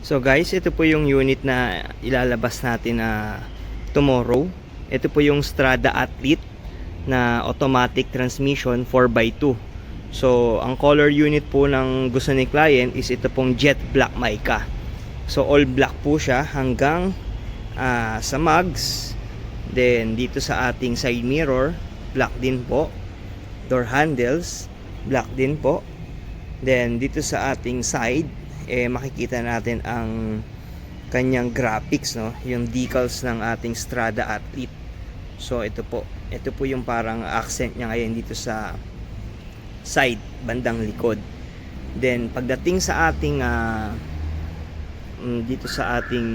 So guys, ito po yung unit na ilalabas natin na tomorrow. Ito po yung Strada Athlete na automatic transmission 4x2. So, ang color unit po ng gusto ni client is ito pong jet black mica. So, all black po siya hanggang ah, sa mugs. Then, dito sa ating side mirror, black din po. Door handles, black din po. Then, dito sa ating side, eh, makikita natin ang kanyang graphics, no? Yung decals ng ating Strada Athlete. So, ito po. Ito po yung parang accent niya ngayon dito sa side, bandang likod. Then, pagdating sa ating mm, dito sa ating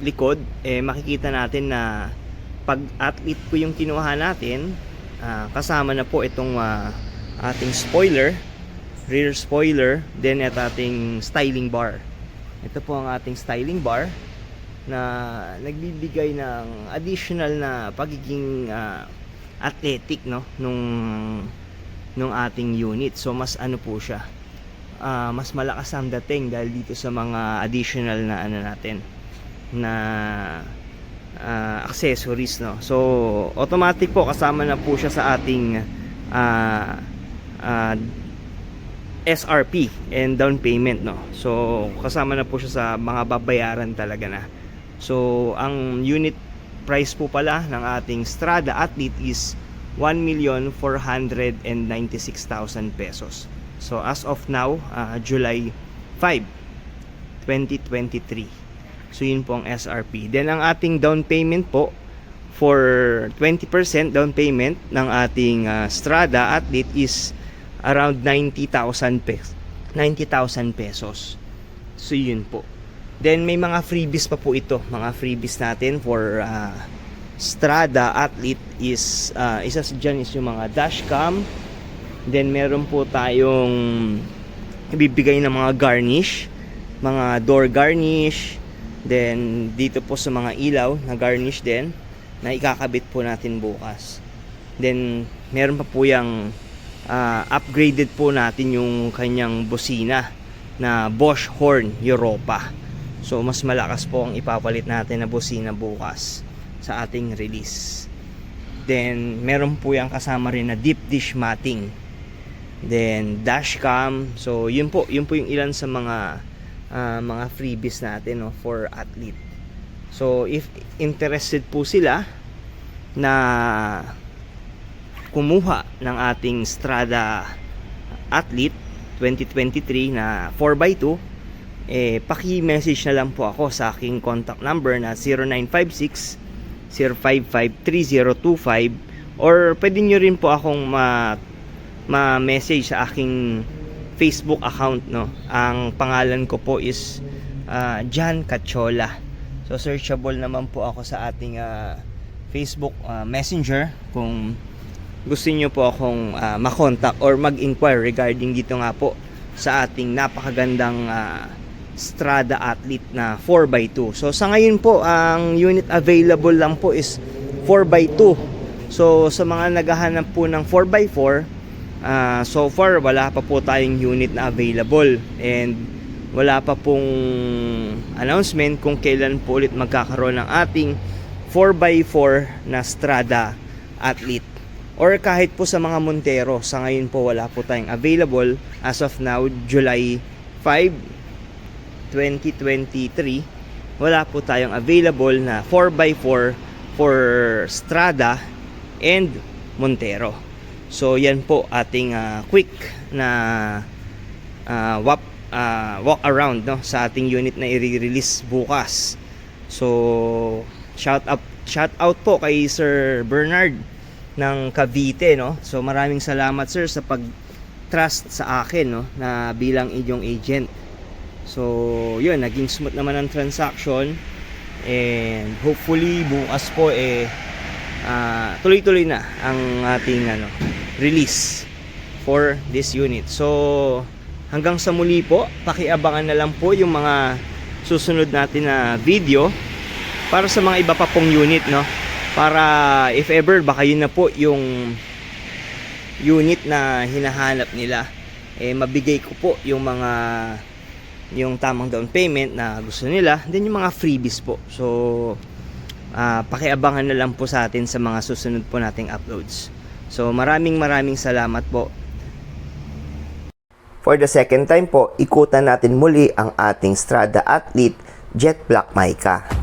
likod, eh, makikita natin na pag athlete po yung kinuha natin, ah, kasama na po itong ah, ating spoiler, rear spoiler, then at ating styling bar. Ito po ang ating styling bar na nagbibigay ng additional na pagiging ah, athletic no nung nung ating unit. So mas ano po siya. ah, mas malakas ang dating dahil dito sa mga additional na ano natin na ah, accessories no. So automatic po kasama na po siya sa ating ah, ah, SRP and down payment no. So kasama na po siya sa mga babayaran talaga na. So ang unit price po pala ng ating Strada Athlete is 1,496,000 pesos. So as of now, ah, July 5, 2023. So yun po ang SRP. Then ang ating down payment po for 20% down payment ng ating ah, Strada Athlete is around 90,000 pesos. 90,000 pesos. So yun po. Then may mga freebies pa po ito, mga freebies natin for ah, Strada Athlete is ah, isa sa dyan is yung mga dashcam. Then meron po tayong ibibigay ng mga garnish, mga door garnish. Then dito po sa mga ilaw na garnish din na ikakabit po natin bukas. Then meron pa po yung ah, upgraded po natin yung kanyang busina na Bosch Horn Europa. So mas malakas po ang ipapalit natin na busina bukas sa ating release. Then meron po yung kasama rin na deep dish matting. Then dashcam. So yun po, yun po yung ilan sa mga ah, mga freebies natin no for athlete. So if interested po sila na kumuha ng ating Strada Athlete 2023 na 4x2 eh paki-message na lang po ako sa aking contact number na 0956 055 3025 or pwede nyo rin po akong ma ma-message sa aking Facebook account no. Ang pangalan ko po is ah, John Cachola. So searchable naman po ako sa ating ah, Facebook ah, Messenger kung gusto niyo po akong ah, makontak or mag-inquire regarding dito nga po sa ating napakagandang ah, Strada Athlete na 4x2. So sa ngayon po, ang unit available lang po is 4x2. So sa mga naghahanap po ng 4x4, ah, so far wala pa po tayong unit na available and wala pa pong announcement kung kailan po ulit magkakaroon ng ating 4x4 na Strada Athlete or kahit po sa mga Montero sa ngayon po wala po tayong available as of now July 5 2023 wala po tayong available na 4x4 for Strada and Montero. So yan po ating ah, quick na ah, wap, ah, walk around no, sa ating unit na i-release bukas. So shout out shout out po kay Sir Bernard ng Cavite no. So maraming salamat sir sa pag trust sa akin no na bilang inyong agent. So yun naging smooth naman ang transaction and hopefully bukas po eh ah, tuloy-tuloy na ang ating ano release for this unit. So hanggang sa muli po, pakiabangan na lang po yung mga susunod natin na video para sa mga iba pa pong unit no para if ever baka yun na po yung unit na hinahanap nila eh mabigay ko po yung mga yung tamang down payment na gusto nila, then yung mga freebies po. So, ah pakiabangan na lang po sa atin sa mga susunod po nating uploads. So, maraming maraming salamat po. For the second time po, ikutan natin muli ang ating Strada athlete, Jet Black Maika.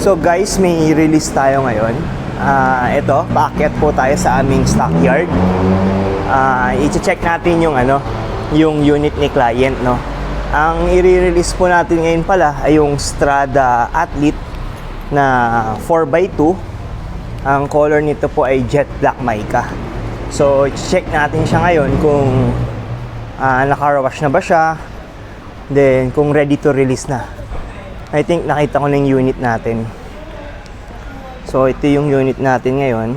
So guys, may release tayo ngayon. Ah, ito, paakyat po tayo sa aming stockyard. Ah, i-check natin yung ano, yung unit ni client, no. Ang i-release po natin ngayon pala ay yung Strada Athlete na 4x2. Ang color nito po ay Jet Black Mica. So, check natin siya ngayon kung ah, naka-wash na ba siya. Then, kung ready to release na. I think nakita ko na yung unit natin. So, ito yung unit natin ngayon.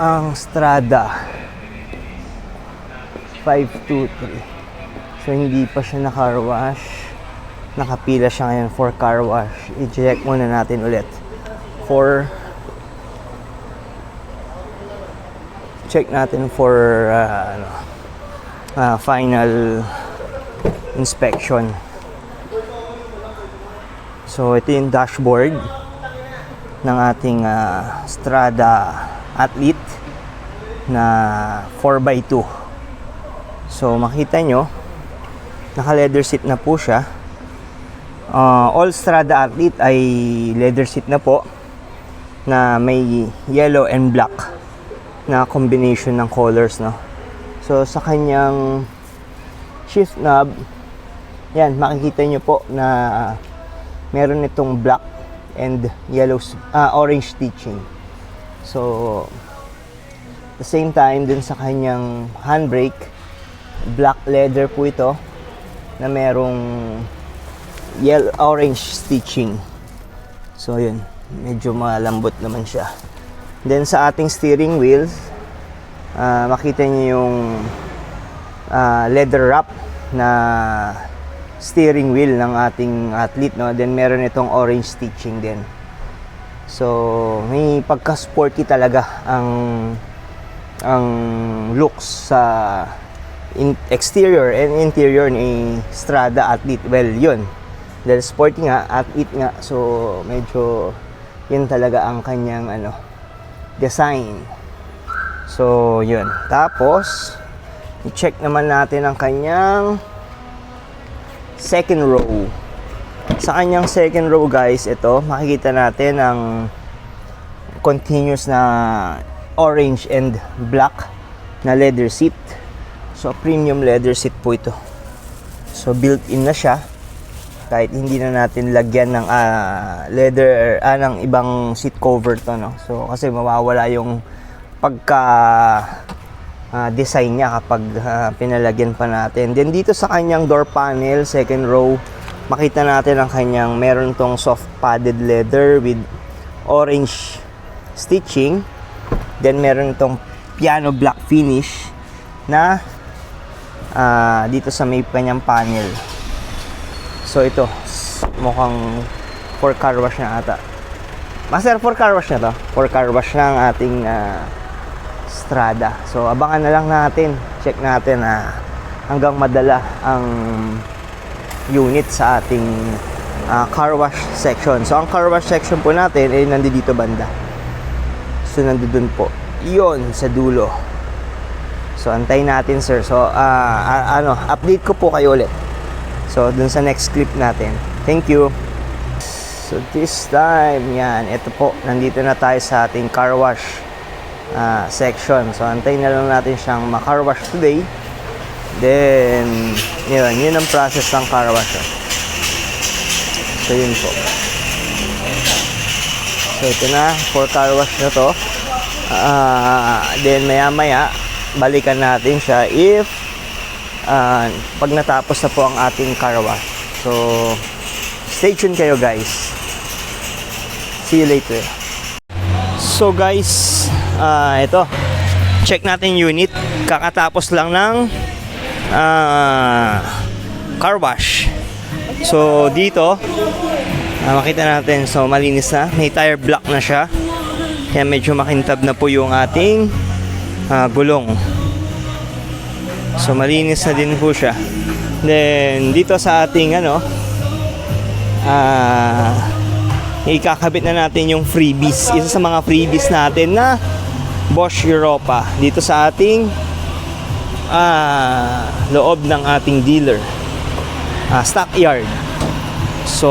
Ang Strada 523. So, hindi pa siya naka wash. Nakapila siya ngayon for car wash. I-check muna natin ulit. For check natin for uh, ano, uh, final inspection. So ito yung dashboard ng ating ah, Strada Athlete na 4x2. So makita nyo, naka leather seat na po siya. Ah, all Strada Athlete ay leather seat na po na may yellow and black na combination ng colors no. So sa kanyang shift knob, yan makikita nyo po na meron itong black and yellow ah, orange stitching. So the same time dun sa kanyang handbrake, black leather po ito na merong yellow orange stitching. So yun, medyo malambot naman siya. Then sa ating steering wheels, ah, makita niyo yung ah, leather wrap na steering wheel ng ating athlete no? Then meron itong orange stitching din. So may pagka sporty talaga ang ang looks sa in, exterior and interior ni Strada athlete. Well yun. Dahil sporty nga athlete nga. So medyo yun talaga ang kanyang ano design. So yun. Tapos i-check naman natin ang kanyang second row. Sa kanyang second row guys, ito, makikita natin ang continuous na orange and black na leather seat. So, premium leather seat po ito. So, built-in na siya. Kahit hindi na natin lagyan ng ah, leather, ah, ng ibang seat cover to, no? So, kasi mawawala yung pagka ah, design niya kapag ah, pinalagyan pa natin. Then dito sa kanyang door panel, second row, makita natin ang kanyang meron tong soft padded leather with orange stitching. Then meron itong piano black finish na ah, dito sa may kanyang panel. So ito, mukhang for car wash na ata. Master, for car wash na to. For car wash na ang ating ah, Strada. So abangan na lang natin. Check natin na hanggang madala ang unit sa ating ah, car wash section. So ang car wash section po natin ay nandito banda. So nandun po. Iyon sa dulo. So antayin natin sir. So ah, ano, update ko po kayo ulit. So dun sa next clip natin. Thank you. So this time, yan, ito po, nandito na tayo sa ating car wash ah, section. So antayin na lang natin siyang ma-car wash today. Then, yun, yun ang process ng car wash. So yun po. So ito na, for car wash na to. Ah, then maya maya, balikan natin siya if ah, pag natapos na po ang ating car wash. So, stay tuned kayo guys. See you later. So guys, ah ito. Check natin unit. Kakatapos lang ng ah, car wash. So dito, ah, makita natin so malinis na. May tire block na siya. Kaya medyo makintab na po yung ating ah, gulong. So malinis na din po siya. Then dito sa ating ano ah ikakabit na natin yung freebies. Isa sa mga freebies natin na Bosch Europa dito sa ating ah, loob ng ating dealer. Ah, stockyard. So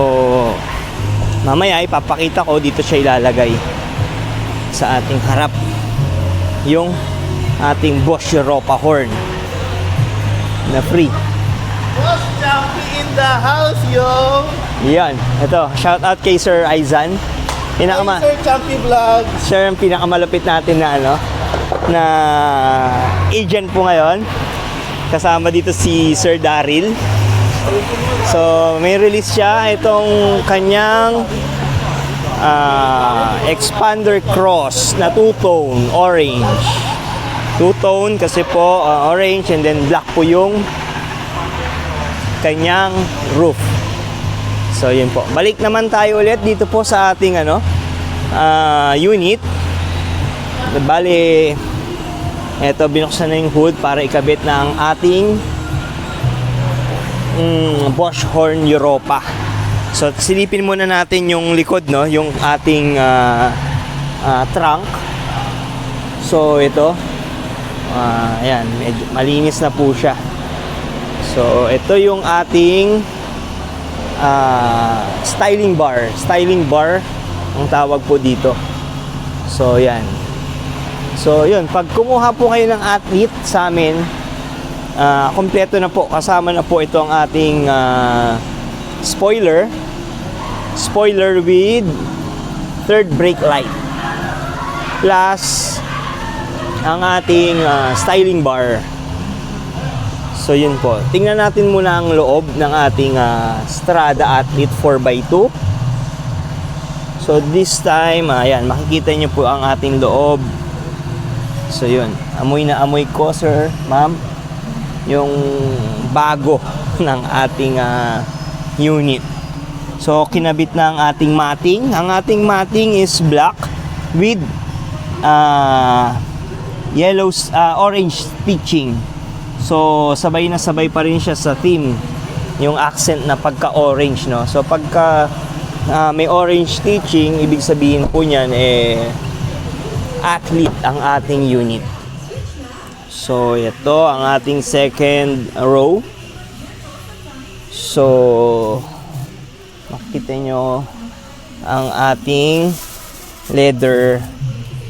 mamaya ipapakita ko dito siya ilalagay sa ating harap yung ating Bosch Europa horn na free. Boss Jumpy in the house, yo! Yan, ito, shout out kay Sir Aizan. Pinakama, Hi, Sir Jumpy Vlog. siya yung pinakamalupit natin na ano, na agent po ngayon. Kasama dito si Sir Daryl. So, may release siya itong kanyang ah, Expander Cross na two-tone, orange. Two-tone kasi po ah, orange and then black po yung kanyang roof. So, yun po. Balik naman tayo ulit dito po sa ating ano, ah, unit. Bali, eto binuksan na yung hood para ikabit na ang ating mm, Bosch Horn Europa. So, silipin muna natin yung likod, no? Yung ating ah, ah, trunk. So, ito. ah, ayan, medyo malinis na po siya. So, ito yung ating ah, styling bar. Styling bar ang tawag po dito. So, yan. So, yun. Pag kumuha po kayo ng athlete sa amin, ah, kompleto na po. Kasama na po ito ang ating ah, spoiler. Spoiler with third brake light. Plus, ang ating ah, styling bar. So yun po. Tingnan natin muna ang loob ng ating ah, Strada Athlete 4x2. So this time, ayan, makikita nyo po ang ating loob. So yun, amoy na amoy ko sir, ma'am. Yung bago ng ating ah, unit. So kinabit na ang ating matting. Ang ating matting is black with ah, yellow, ah, orange stitching. So, sabay na sabay pa rin siya sa theme. Yung accent na pagka-orange, no? So, pagka ah, may orange stitching, ibig sabihin po niyan, eh, athlete ang ating unit. So, ito ang ating second row. So, makikita nyo ang ating leather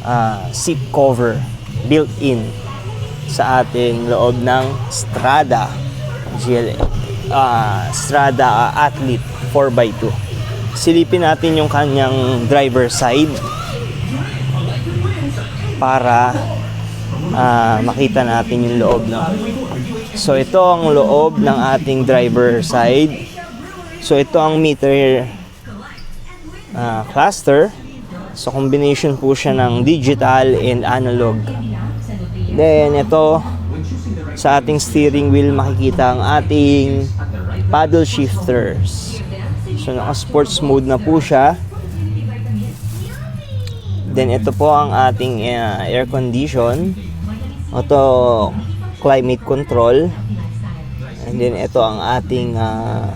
ah, seat cover built-in sa ating loob ng Strada GL ah, Strada Athlete 4x2 silipin natin yung kanyang driver side para ah, makita natin yung loob no? so ito ang loob ng ating driver side so ito ang meter ah, cluster So combination po siya ng digital and analog. Then ito sa ating steering wheel makikita ang ating paddle shifters. So naka sports mode na po siya. Then ito po ang ating uh, air condition. Auto climate control. And then ito ang ating uh,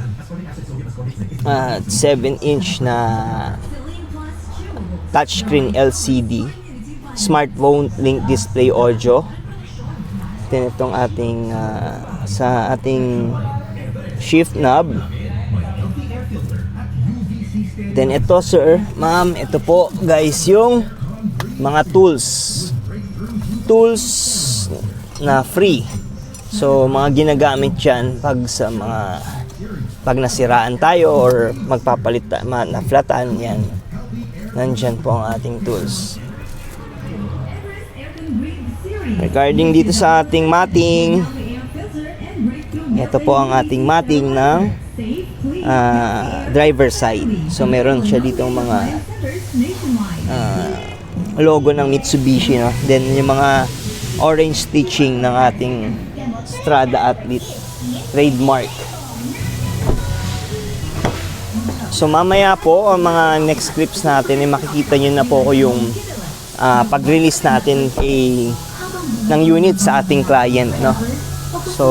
uh, 7 inch na touchscreen LCD smartphone link display audio. Then itong ating ah, sa ating shift knob. Then ito sir. Ma'am ito po guys yung mga tools. Tools na free. So mga ginagamit yan pag sa mga pag nasiraan tayo or magpapalit na flatan yan. Nandyan po ang ating tools regarding dito sa ating matting ito po ang ating matting ng ah, driver side so meron siya dito mga ah, logo ng Mitsubishi no? then yung mga orange stitching ng ating Strada Athlete trademark So mamaya po, ang mga next clips natin, ay makikita nyo na po ko yung ah, pag-release natin kay, ng unit sa ating client, no? So,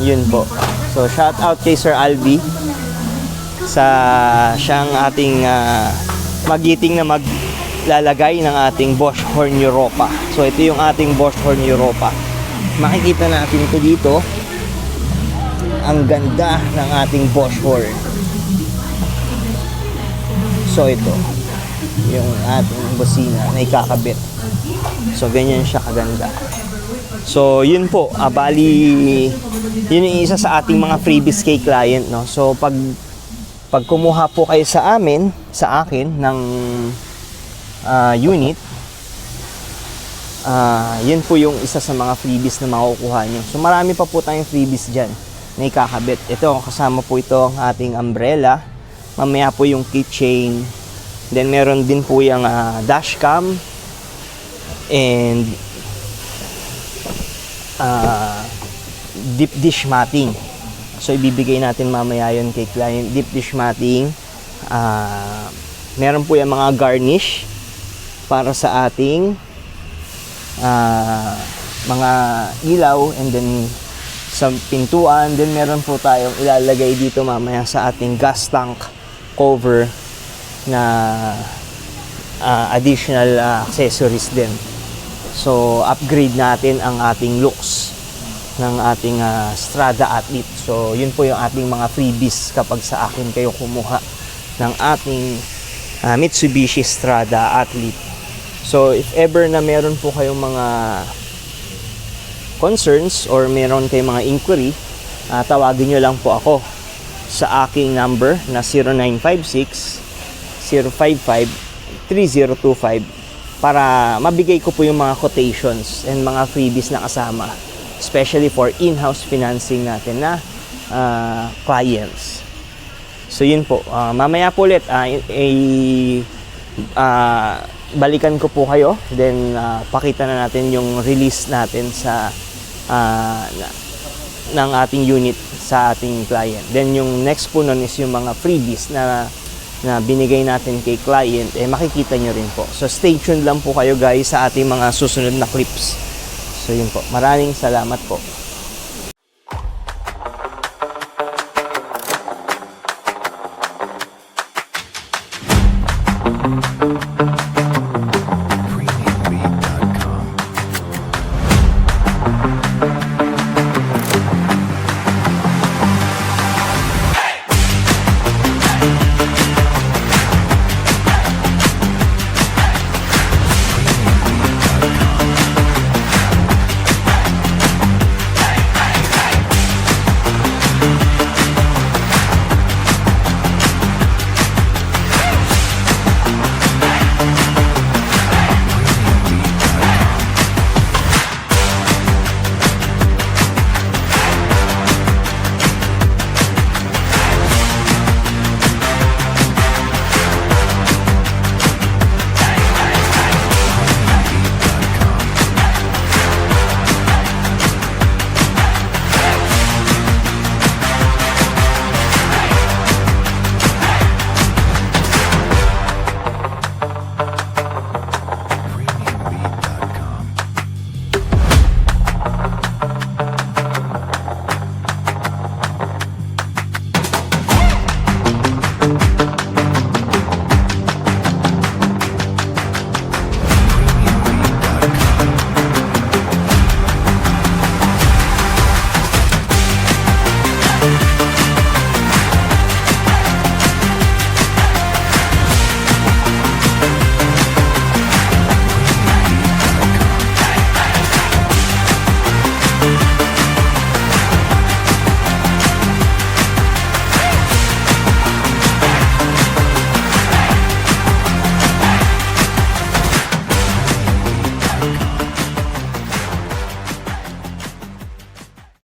yun po. So, shout out kay Sir Albi sa siyang ating ah, magiting na maglalagay ng ating Bosch Horn Europa. So, ito yung ating Bosch Horn Europa. Makikita natin ito dito. Ang ganda ng ating Bosch Horn. So ito, yung ating busina na ikakabit. So ganyan siya kaganda. So yun po, ah, bali yun yung isa sa ating mga freebies kay client no. So pag pag kumuha po kayo sa amin, sa akin ng ah, unit, ah yun po yung isa sa mga freebies na makukuha nyo. So marami pa po tayong freebies dyan na ikakabit. Ito, kasama po ito ang ating umbrella. Mamaya po yung keychain. Then meron din po yung ah, dashcam. And ah, deep dish matting. So ibibigay natin mamaya yun kay client. Deep dish matting. Ah, meron po yung mga garnish para sa ating ah, mga ilaw and then sa pintuan then meron po tayong ilalagay dito mamaya sa ating gas tank cover na ah, additional ah, accessories din so upgrade natin ang ating looks ng ating ah, Strada Athlete. So yun po yung ating mga freebies kapag sa akin kayo kumuha ng ating ah, Mitsubishi Strada Athlete. So if ever na meron po kayong mga concerns or meron kayong mga inquiry, ah, tawagin nyo lang po ako sa aking number na 0956-055-3025 para mabigay ko po yung mga quotations and mga freebies na kasama especially for in-house financing natin na ah, clients. So yun po, Ah, mamaya po ulit ah, i- ah, balikan ko po kayo then ah, pakita na natin yung release natin sa ah, na- ng ating unit sa ating client. Then yung next po nun is yung mga freebies na na binigay natin kay client, eh makikita nyo rin po. So stay tuned lang po kayo guys sa ating mga susunod na clips. So yun po, maraming salamat po.